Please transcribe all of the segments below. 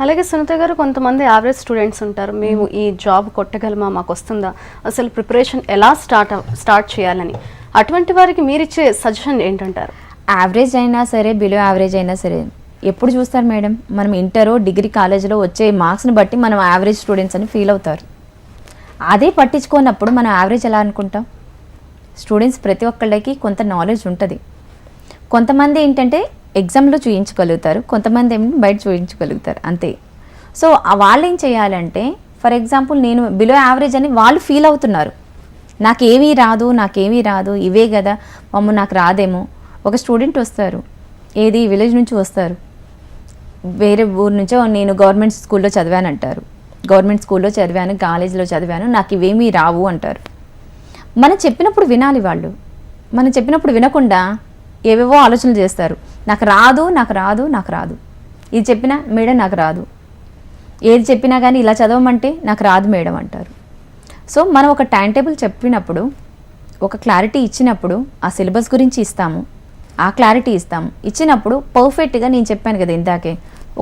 అలాగే సునీత గారు కొంతమంది యావరేజ్ స్టూడెంట్స్ ఉంటారు. మేము ఈ జాబ్ కొట్టగలమా? మాకు వస్తుందా? అసలు ప్రిపరేషన్ ఎలా స్టార్ట్ స్టార్ట్ చేయాలని. అటువంటి వారికి మీరు ఇచ్చే సజెషన్ ఏంటంటారు? యావరేజ్ అయినా సరే బిలో యావరేజ్ అయినా సరే ఎప్పుడు చూస్తారు మేడం? మనం ఇంటరో డిగ్రీ కాలేజీలో వచ్చే మార్క్స్ని బట్టి మనం యావరేజ్ స్టూడెంట్స్ అని ఫీల్ అవుతారు. అదే పట్టించుకోనప్పుడు మనం యావరేజ్ ఎలా అనుకుంటాం? స్టూడెంట్స్ ప్రతి ఒక్కళ్ళకి కొంత నాలెడ్జ్ ఉంటుంది. కొంతమంది ఏంటంటే ఎగ్జామ్లో చూయించగలుగుతారు కొంతమంది ఏమి బయట చూయించగలుగుతారు అంతే. సో వాళ్ళు ఏం చేయాలంటే ఫర్ ఎగ్జాంపుల్ నేను బిలో యావరేజ్ అని వాళ్ళు ఫీల్ అవుతున్నారు. నాకేమీ రాదు నాకేమీ రాదు ఇవే కదా మమ్మ నాకు రాదేమో. ఒక స్టూడెంట్ వస్తారు ఏది విలేజ్ నుంచి వస్తారు. వేరే ఊరు నుంచో నేను గవర్నమెంట్ స్కూల్లో చదివాను అంటారు గవర్నమెంట్ స్కూల్లో చదివాను కాలేజీలో చదివాను నాకు ఇవేమీ రావు అంటారు. మనం చెప్పినప్పుడు వినాలి వాళ్ళు. మనం చెప్పినప్పుడు వినకుండా ఏవేవో ఆలోచనలు చేస్తారు. నాకు రాదు నాకు రాదు నాకు రాదు. ఇది చెప్పినా మేడం నాకు రాదు. ఏది చెప్పినా కానీ ఇలా చదవమంటే నాకు రాదు మేడం అంటారు. సో మనం ఒక టైం టేబుల్ చెప్పినప్పుడు ఒక క్లారిటీ ఇచ్చినప్పుడు ఆ సిలబస్ గురించి ఇస్తాము ఆ క్లారిటీ ఇస్తాము. ఇచ్చినప్పుడు పర్ఫెక్ట్గా నేను చెప్పాను కదా ఇందాకే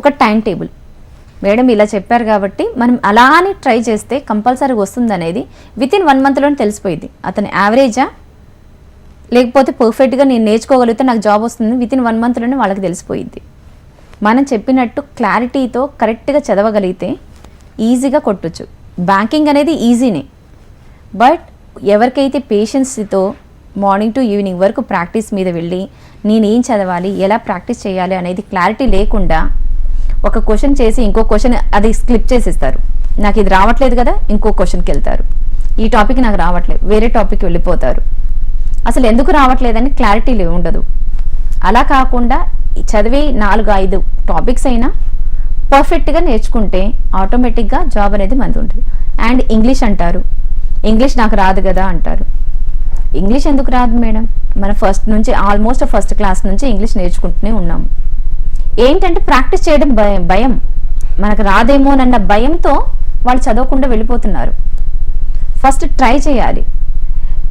ఒక టైం టేబుల్ మేడం ఇలా చెప్పారు కాబట్టి మనం అలానే ట్రై చేస్తే కంపల్సరీగా వస్తుంది అనేది విత్ ఇన్ వన్ మంత్లోనే తెలిసిపోయింది అతని యావరేజా లేకపోతే పర్ఫెక్ట్గా నేను నేర్చుకోగలిగితే నాకు జాబ్ వస్తుంది. విత్ ఇన్ వన్ మంత్లోనే వాళ్ళకి తెలిసిపోయింది మనం చెప్పినట్టు క్లారిటీతో కరెక్ట్గా చదవగలిగితే ఈజీగా కొట్టొచ్చు. బ్యాంకింగ్ అనేది ఈజీనే బట్ ఎవరికైతే పేషెన్స్తో మార్నింగ్ టు ఈవినింగ్ వరకు ప్రాక్టీస్ మీద వెళ్ళి నేను ఏం చదవాలి ఎలా ప్రాక్టీస్ చేయాలి అనేది క్లారిటీ లేకుండా ఒక క్వశ్చన్ చేసి ఇంకో క్వశ్చన్ అది స్క్లిప్ చేసిస్తారు. నాకు ఇది రావట్లేదు కదా ఇంకో క్వశ్చన్కి వెళ్తారు. ఈ టాపిక్ నాకు రావట్లేదు. వేరే టాపిక్ వెళ్ళిపోతారు. అసలు ఎందుకు రావట్లేదని క్లారిటీ లే- ఉండదు. అలా కాకుండా చదివి చదివే నాలుగు ఐదు టాపిక్స్ అయినా పర్ఫెక్ట్గా నేర్చుకుంటే ఆటోమేటిక్గా జాబ్ అనేది మనది ఉంటుంది. అండ్ ఇంగ్లీష్ అంటారు. ఇంగ్లీష్ నాకు రాదు కదా అంటారు. ఇంగ్లీష్ ఎందుకు రాదు మేడం? మన ఫస్ట్ నుంచి ఆల్మోస్ట్ ఫస్ట్ క్లాస్ నుంచి ఇంగ్లీష్ నేర్చుకుంటూనే ఉన్నాము ఏంటంటే ప్రాక్టీస్ చేయడం భయం భయం. మనకు రాదేమోనన్న భయంతో వాళ్ళు చదవకుండా వెళ్ళిపోతున్నారు. ఫస్ట్ ట్రై చేయాలి.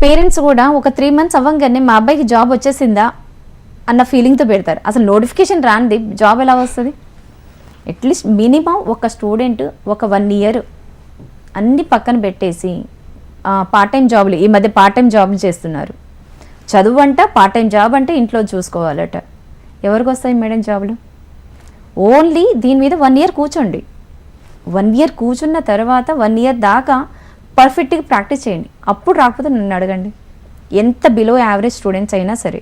పేరెంట్స్ కూడా ఒక త్రీ మంత్స్ అవ్వగానే మా అబ్బాయికి జాబ్ వచ్చేసిందా అన్న ఫీలింగ్తో పెడతారు. అసలు నోటిఫికేషన్ రాంది జాబ్ ఎలా వస్తుంది? అట్లీస్ట్ మినిమం ఒక స్టూడెంట్ ఒక వన్ ఇయర్ అన్ని పక్కన పెట్టేసి పార్ట్ టైం జాబ్లు ఈ మధ్య పార్ట్ టైం జాబ్లు చేస్తున్నారు. చదువు అంట పార్ట్ టైం జాబ్ అంటే ఇంట్లో చూసుకోవాలట. ఎవరికి వస్తాయి మేడం జాబ్లు ఓన్లీ దీని మీద వన్ ఇయర్ కూర్చోండి. వన్ ఇయర్ కూర్చున్న తర్వాత వన్ ఇయర్ దాకా పర్ఫెక్ట్గా ప్రాక్టీస్ చేయండి. అప్పుడు రాకపోతే నన్ను అడగండి. ఎంత బిలో యావరేజ్ స్టూడెంట్స్ అయినా సరే.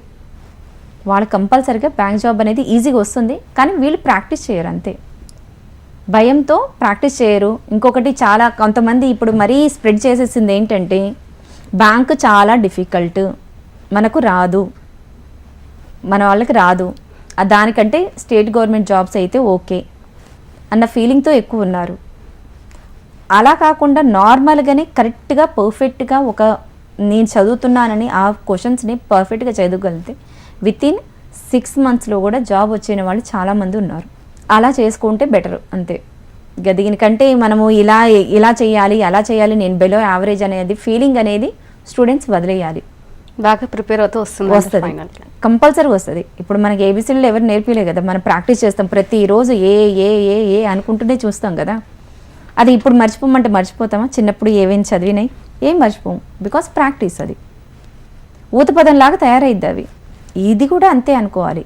వాళ్ళు కంపల్సరిగా బ్యాంక్ జాబ్ అనేది ఈజీగా వస్తుంది. కానీ వీళ్ళు ప్రాక్టీస్ చేయరు అంతే. భయంతో ప్రాక్టీస్ చేయరు. ఇంకొకటి చాలా కొంతమంది ఇప్పుడు మరీ స్ప్రెడ్ చేసేసింది ఏంటంటే బ్యాంక్ చాలా డిఫికల్ట్. మనకు రాదు. మన వాళ్ళకి రాదు. దానికంటే స్టేట్ గవర్నమెంట్ జాబ్స్ అయితే ఓకే. అన్న ఫీలింగ్తో ఎక్కువ ఉన్నారు. అలా కాకుండా నార్మల్గానే కరెక్ట్గా పర్ఫెక్ట్గా ఒక నేను చదువుతున్నానని ఆ క్వశ్చన్స్ని పర్ఫెక్ట్గా చదవగలిగితే విత్ ఇన్ సిక్స్ మంత్స్లో కూడా జాబ్ వచ్చిన వాళ్ళు చాలామంది ఉన్నారు. అలా చేసుకుంటే బెటర్ అంతే. దీనికంటే మనము ఇలా ఇలా చేయాలి అలా చేయాలి నేను బెలో యావరేజ్ అనేది ఫీలింగ్ అనేది స్టూడెంట్స్ వదిలేయాలి. బాగా ప్రిపేర్ అవుతూ వస్తుంది. వస్తుంది కంపల్సరీ వస్తుంది. ఇప్పుడు మనకి ఏబిసిడీలు ఎవరు నేర్పిలే కదా మనం ప్రాక్టీస్ చేస్తాం. ప్రతిరోజు ఏ ఏ ఏ ఏ అనుకుంటూనే చూస్తాం కదా. అది ఇప్పుడు మర్చిపోమంటే మర్చిపోతామా? చిన్నప్పుడు ఏవేం చదివినాయి? ఏం మర్చిపోము. బికాస్ ప్రాక్టీస్ అది. ఊతపదంలాగా తయారైద్ది అవి. ఇది కూడా అంతే అనుకోవాలి.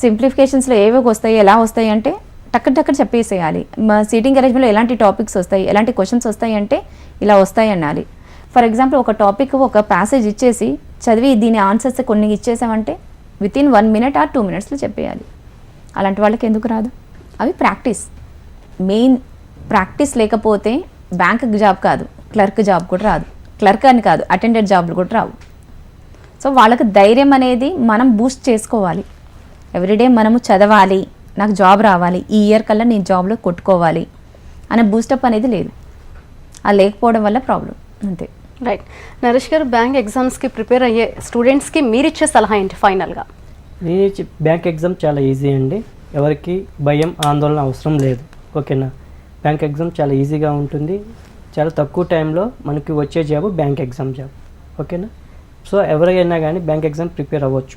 సింప్లిఫికేషన్స్లో ఏవేవి వస్తాయి ఎలా వస్తాయి అంటే టక్కన టక్కన చెప్పేసేయాలి. మా సీటింగ్ అరేంజ్మెంట్లో ఎలాంటి టాపిక్స్ వస్తాయి ఎలాంటి క్వశ్చన్స్ వస్తాయి అంటే ఇలా వస్తాయి అనాలి. ఫర్ ఎగ్జాంపుల్ ఒక టాపిక్ ఒక ప్యాసేజ్ ఇచ్చేసి చదివి దీని ఆన్సర్స్ కొన్ని ఇచ్చేసామంటే within one minute or two మినిట్స్లో చెప్పేయాలి. అలాంటి వాళ్ళకి ఎందుకు రాదు? అవి ప్రాక్టీస్ మెయిన్ ప్రాక్టీస్ లేకపోతే బ్యాంక్ జాబ్ కాదు క్లర్క్ జాబ్ కూడా రాదు. క్లర్క్ అని కాదు అటెండెంట్ జాబ్లు కూడా రావు. సో వాళ్ళకి ధైర్యం అనేది మనం బూస్ట్ చేసుకోవాలి. ఎవ్రీడే మనము చదవాలి నాకు జాబ్ రావాలి ఈ ఇయర్ కల్లా నేను జాబ్లో కొట్టుకోవాలి అనే బూస్టప్ అనేది లేదు. అది లేకపోవడం వల్ల ప్రాబ్లం అంతే. రైట్ నరేష్ గారు బ్యాంక్ ఎగ్జామ్స్కి ప్రిపేర్ అయ్యే స్టూడెంట్స్కి మీరు ఇచ్చే సలహా ఏంటి ఫైనల్గా? నేను ఇచ్చే బ్యాంక్ ఎగ్జామ్ చాలా ఈజీ అండి. ఎవరికి భయం ఆందోళన అవసరం లేదు. ఓకేనా? బ్యాంక్ ఎగ్జామ్ చాలా ఈజీగా ఉంటుంది. చాలా తక్కువ టైంలో మనకి వచ్చే జాబ్ బ్యాంక్ ఎగ్జామ్ జాబ్. ఓకేనా? సో ఎవరైనా కానీ బ్యాంక్ ఎగ్జామ్ ప్రిపేర్ అవ్వచ్చు.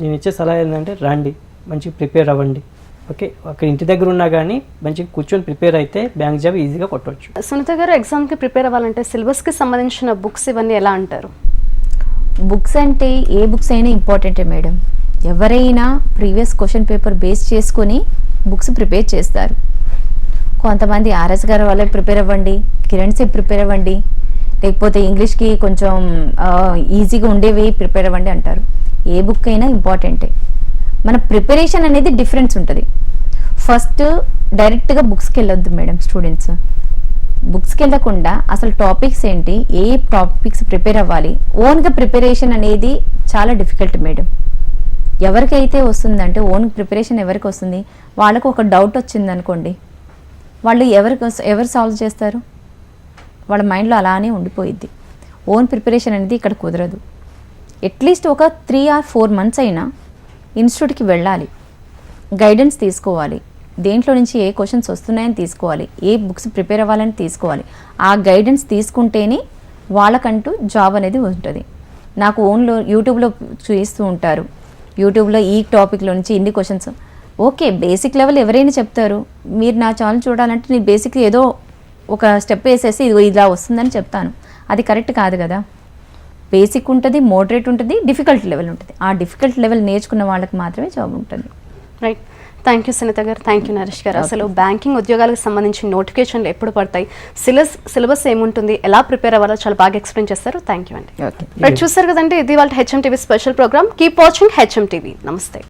నేను ఇచ్చే సలహా ఏంటంటే రండి మంచిగా ప్రిపేర్ అవ్వండి. ఓకే? ఒక ఇంటి దగ్గర ఉన్నా కానీ మంచిగా కూర్చొని ప్రిపేర్ అయితే బ్యాంక్ జాబ్ ఈజీగా కొట్టవచ్చు సునీత గారు ఎగ్జామ్కి ప్రిపేర్ అవ్వాలంటే సిలబస్కి సంబంధించిన బుక్స్ ఇవన్నీ ఎలా అంటారు? బుక్స్ అంటే ఏ బుక్స్ అయినా ఇంపార్టెంటే మేడం. ఎవరైనా ప్రీవియస్ క్వశ్చన్ పేపర్ బేస్ చేసుకొని బుక్స్ ప్రిపేర్ చేస్తారు. కొంతమంది ఆర్ఎస్ గారి వాళ్ళే ప్రిపేర్ అవ్వండి కిరణ్ సేపు ప్రిపేర్ అవ్వండి లేకపోతే ఇంగ్లీష్కి కొంచెం ఈజీగా ఉండేవి ప్రిపేర్ అవ్వండి అంటారు. ఏ బుక్ అయినా ఇంపార్టెంటే మన ప్రిపరేషన్ అనేది డిఫరెన్స్ ఉంటుంది. ఫస్ట్ డైరెక్ట్గా బుక్స్కి వెళ్ళొద్దు మేడం స్టూడెంట్స్ బుక్స్కి వెళ్ళకుండా అసలు టాపిక్స్ ఏంటి ఏ టాపిక్స్ ప్రిపేర్ అవ్వాలి ఓన్గా ప్రిపరేషన్ అనేది చాలా డిఫికల్ట్ మేడం. ఎవరికైతే వస్తుందంటే ఓన్ ప్రిపరేషన్ ఎవరికి వస్తుంది? వాళ్ళకు ఒక డౌట్ వచ్చింది అనుకోండి వాళ్ళు ఎవరికి ఎవరు సాల్వ్ చేస్తారు? వాళ్ళ మైండ్లో అలానే ఉండిపోయిద్ది. ఓన్ ప్రిపరేషన్ అనేది ఇక్కడ కుదరదు. అట్లీస్ట్ ఒక త్రీ ఆర్ ఫోర్ మంత్స్ అయినా ఇన్స్టిట్యూట్కి వెళ్ళాలి. గైడెన్స్ తీసుకోవాలి. దేంట్లో నుంచి ఏ క్వశ్చన్స్ వస్తున్నాయని తీసుకోవాలి. ఏ బుక్స్ ప్రిపేర్ అవ్వాలని తీసుకోవాలి. ఆ గైడెన్స్ తీసుకుంటేనే వాళ్ళకంటూ జాబ్ అనేది ఉంటుంది. నాకు ఓన్లో యూట్యూబ్లో చూస్తూ ఉంటారు. యూట్యూబ్లో ఈ టాపిక్లో నుంచి ఇన్ని క్వశ్చన్స్ ఓకే బేసిక్ లెవెల్ ఎవరైనా చెప్తారు. మీరు నా ఛానల్ చూడాలంటే నేను బేసిక్ ఏదో ఒక స్టెప్ వేసేసి ఇదిగో ఇలా వస్తుందని చెప్తాను. అది కరెక్ట్ కాదు కదా. బేసిక్ ఉంటుంది మోడరేట్ ఉంటుంది డిఫికల్ట్ లెవెల్ ఉంటుంది. ఆ డిఫికల్ట్ లెవెల్ నేర్చుకున్న వాళ్ళకి మాత్రమే జాబ్ ఉంటుంది. రైట్ థ్యాంక్ యూ సునీత గారు. థ్యాంక్ యూ నరేష్ గారు. అసలు బ్యాంకింగ్ ఉద్యోగాలకు సంబంధించిన నోటిఫికేషన్లు ఎప్పుడు పడతాయి? సిలబస్ సిలబస్ ఏముంటుంది? ఎలా ప్రిపేర్ అవ్వాలో చాలా బాగా ఎక్స్ప్లెయిన్ చేస్తారు. థ్యాంక్ యూ అండి. ఓకే రైట్ చూస్తారు కదండి ఇది వాళ్ళ HM TV special programme keep watching HM TV నమస్తే